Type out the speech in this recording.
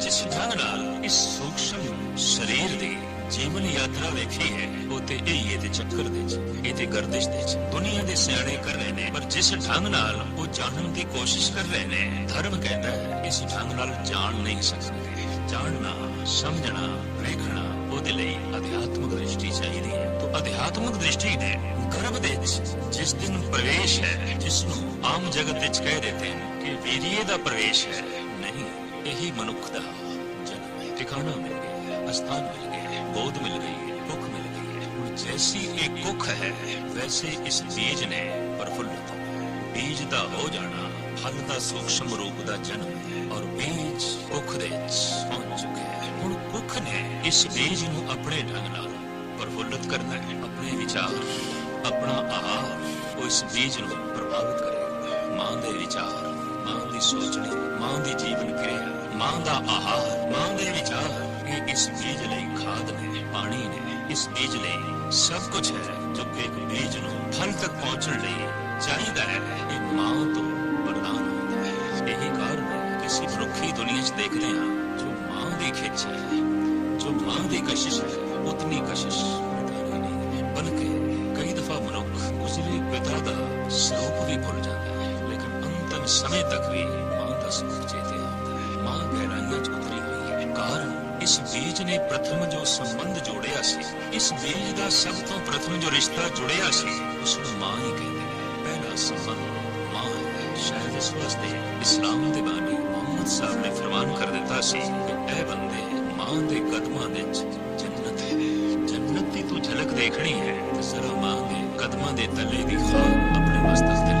ਜਿਸ ਢੰਗ ਨਾਲ ਇਸ ਸੂਖਸ਼ਮ ਸਰੀਰ ਦੀ ਜੀਵਨ ਯਾਤਰਾ ਵੇਖੀ ਹੈ, ਉਹ ਤੇ ਇਹ ਇਹਦੇ ਚੱਕਰ ਦੇ ਚ ਇਹ ਗਰਦਿਸ਼ ਦੇ ਚ ਦੁਨੀਆ ਦੇ ਸਿਆਣੇ ਕਰ ਰਹੇ ਨੇ, ਪਰ ਜਿਸ ਢੰਗ ਨਾਲ ਉਹ ਜਾਣਨ ਦੀ ਕੋਸ਼ਿਸ਼ ਕਰ ਰਹੇ ਨੇ, ਧਰਮ ਕਹਿੰਦਾ ਹੈ, ਇਸ ਢੰਗ ਨਾਲ ਜਾਣ ਨਹੀਂ ਸਕਦੇ। ਜਾਣਨਾ, ਸਮਝਣਾ, ਵੇਖਣਾ, ਉਹਦੇ ਲਈ ਅਧਿਆਤਮਿਕ ਦ੍ਰਿਸ਼ਟੀ ਚਾਹੀਦੀ ਹੈ। ਤਾਂ ਅਧਿਆਤਮਿਕ ਦ੍ਰਿਸ਼ਟੀ ਨੇ ਗਰਭ ਦੇ ਜਿਸ ਦਿਨ ਪ੍ਰਵੇਸ਼ ਹੈ ਜਿਸ ਨੂੰ ਆਮ ਜਗਤ ਵਿੱਚ ਕਹਿ ਦਿੱਤੇ ਕਿ ਵੀਰੀਏ ਦਾ ਪ੍ਰਵੇਸ਼ ਹੈ ਇਹੀ ਮਨੁੱਖ ਦਾ ਜਨਮ ਹੈ। ਟਿਕਾਣਾ ਮਿਲ ਗਿਆ ਅਸਥਾਨ ਮਿਲ ਗਿਆ ਬੋਧ ਮਿਲ ਗਈ ਹੈ ਕੁੱਖ ਮਿਲ ਗਈ। ਹੈ ਹੁਣ ਜੈਸੀ ਇਹ ਕੁੱਖ ਹੈ ਵੈਸੇ ਇਸ ਬੀਜ ਨੇ ਪ੍ਰਫੁੱਲਤ ਬੀਜ ਦਾ ਹੋ ਜਾਣਾ ਫਲ ਦਾ ਸੂਖਸ਼ਮ ਰੂਪ ਦਾ ਜਨਮ ਹੈ ਔਰ ਬੀਜ ਕੁੱਖ ਦੇ ਵਿੱਚ ਪਹੁੰਚ ਚੁੱਕਿਆ ਹੈ। ਹੁਣ ਕੁੱਖ ਨੇ ਇਸ ਬੀਜ ਨੂੰ ਆਪਣੇ ਢੰਗ ਨਾਲ ਪ੍ਰਫੁੱਲਤ ਕਰਨਾ ਹੈ। ਆਪਣੇ ਵਿਚਾਰ ਆਪਣਾ ਆਹਾਰ ਉਹ ਇਸ ਬੀਜ ਨੂੰ ਪ੍ਰਭਾਵਿਤ ਕਰੇਗਾ। ਮਾਂ ਦੇ ਵਿਚਾਰ ਮਾਂ ਦੀ ਸੋਚਣੀ ਮਾਂ ਦੀ ਜੀਵਨ ਕਿਰਿਆ ਮਾਂ ਦਾ ਆਹਾਰ, ਮਾਂ ਦੇ ਵਿਚਾਰ ਇਹ ਇਸ ਬੀਜ ਲਈ ਖਾਦ ਨੇ, ਪਾਣੀ ਨੇ, ਇਸ ਬੀਜ ਲਈ ਸਭ ਕੁਝ ਹੈ ਜੋ ਇੱਕ ਬੀਜ ਨੂੰ ਫਲ ਤੱਕ ਪਹੁੰਚਣ ਲਈ ਚਾਹੀਦਾ ਹੈ। ਇਹ ਮਾਂ ਤੋਂ ਵਰਦਾਨ ਹੁੰਦਾ ਹੈ। ਇਹੀ ਕਾਰਨ ਹੈ ਕਿ ਅਸੀਂ ਮਨੁੱਖੀ ਦੁਨੀਆ 'ਚ ਦੇਖਦੇ ਹਾਂ, ਜੋ ਮਾਂ ਦੀ ਖਿੱਚ ਹੈ, ਜੋ ਮਾਂ ਦੀ ਕਸ਼ਿਸ਼ ਹੈ, ਉਤਨੀ ਕਸ਼ਿਸ਼ ਨਹੀਂ ਬਲਕਿ ਕਈ ਦਫਾ ਮਨੁੱਖ ਉਸਦੇ ਪਿਤਾ ਦਾ ਸਰੂਪ ਵੀ ਭੁੱਲ ਜਾਂਦਾ ਹੈ, ਲੇਕਿਨ ਅੰਤਮ ਸਮੇਂ ਤੱਕ ਵੀ ਮਾਂ ਦਾ ਸਰੂਪ ਇਸ ਬੀਜ ਨੇ ਪ੍ਰਥਮ ਜੋ ਸੰਬੰਧ ਜੋੜਿਆ ਸੀ, ਇਸ ਬੀਜ ਦਾ ਸਭ ਤੋਂ ਪ੍ਰਥਮ ਜੋ ਰਿਸ਼ਤਾ ਜੁੜਿਆ ਸੀ ਉਸ ਨੂੰ ਮਾਂ ਹੀ ਕਹਿੰਦੇ ਨੇ। ਪਹਿਲਾ ਸੰਬੰਧ ਮਾਂ ਹੈ। ਸ਼ਾਇਦ ਇਸ ਵਾਸਤੇ ਇਸਲਾਮ ਦੇ ਬਾਣੀ ਮੁਹੰਮਦ ਸਾਹਿਬ ਨੇ ਫਰਮਾਨ ਕਰ ਦਿੱਤਾ ਸੀ ਕਿ ਇਹ ਬੰਦੇ ਮਾਂ ਦੇ ਕਦਮਾਂ ਵਿੱਚ ਜੰਨਤ ਹੈ। ਜੰਨਤ ਦੀ ਤੂੰ ਝਲਕ ਦੇਖਣੀ ਹੈ ਤੇ ਜ਼ਰਾ ਮਾਂ ਦੇ ਕਦਮਾਂ ਦੇ ਤਲੇ ਦੀ ਖਾਕ ਆਪਣੇ ਮਸਤਕ